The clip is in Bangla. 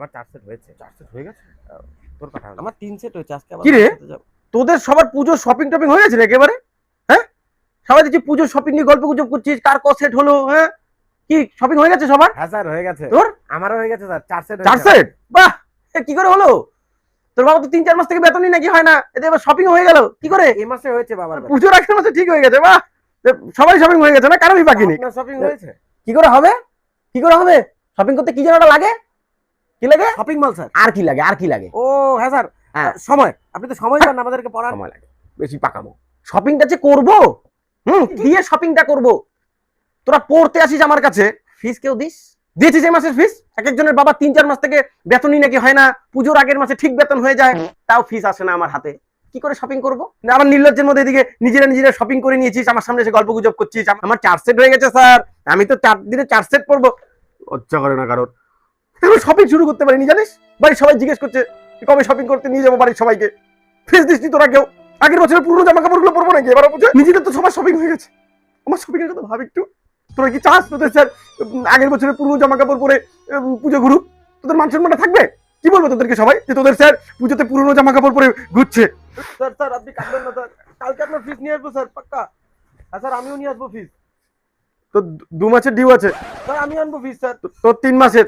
আমার চার সেট হয়েছে। চার সেট হয়ে গেছে? তোর কথা আমার তিন সেট হয়েছে আজকে আবার কি রে? তোদের সবার পুজোর শপিং টপিং হয়ে গেছে একেবারে? হ্যাঁ? সবাই দেখছি পুজোর শপিং নিয়ে গল্প গুজব করছিস কার ক সেট হলো হ্যাঁ? কি শপিং হয়ে গেছে সবার? হ্যাঁ স্যার হয়ে গেছে। তোর? আমারও হয়ে গেছে স্যার। চার সেট চার সেট? বাহ! কি করে হলো? তোর বাবা তো তিন চার মাস থেকে বেতনই নাকি হয় না এতে এবার শপিং হয়ে গেল কি করে? এই মাসে হয়েছে বাবার বেতন। পুজোর আগের মাসে ঠিক হয়ে গেছে বাহ! এ সবারই শপিং হয়ে গেছে না? কারোরই বাকি নেই। শপিং হয়েছে? কি করে হবে? কি করে হবে? শপিং করতে কি যেন ওটা লাগে? কি লাগে? শপিং মল স্যার আর কি লাগে আর কি লাগে? ও হ্যাঁ স্যার। সময়। আপনি তো সময় আমাদেরকে পড়ার সময় লাগে। বেশি পাকাবো শপিংটা যে করব? হুম দিয়ে শপিংটা করব। তোরা পড়তে আসিস আমার কাছে। ফিস কেউ দিস? দিয়েছিস এই মাসের ফিস এক একজনের বাবা তিন চার মাস থেকে বেতনই নাকি হয় না। পুজোর আগের মাসে ঠিক বেতন হয়ে যায়। তাও ফিস আসে না আমার হাতে। কি করে শপিং করব? না আমার নির্লজ্জের মধ্যে এদিকে নিজেরা নিজেরা শপিং করে নিয়েছিস। আমার সামনে এসে গল্প গুজব করছিস। আমার চার সেট হয়ে গেছে স্যার আমি তো চার দিনে চার সেট পরবো। লজ্জা করে না কারোর। এখন শপিং শুরু করতে পারিনি জানিস? বাড়ির সবাই জিজ্ঞেস করছে কবে শপিং করতে নিয়ে যাব বাড়ির সবাইকে? ফিস দিস তোরা কেউ? আগের বছরের পুরনো জামা কাপড়গুলো পরবো নাকি? এবার পুজো নিজেদের তো সবার শপিং হয়ে গেছে। আমার শপিং এর কথা ভাব একটু। তোরা কি চাস তোদের স্যার আগের বছরের পুরনো জামা কাপড় পরে পুজো ঘুরুক? তোদের মান সম্মানটা থাকবে? কি বলব তোদেরকে সবাই? যে তোদের স্যার পুজোতে পুরনো জামা কাপড় পরে ঘুরছে। স্যার স্যার আপনি কাটবেন না স্যার। কালকে আপনার ফিস নিয়ে আসব স্যার পাক্কা। হ্যাঁ স্যার আমিও নিয়ে আসব ফিস তো দু- দু মাসের ডিউ আছে। স্যার আমি আনব ফিস স্যার। তোর তিন মাসের।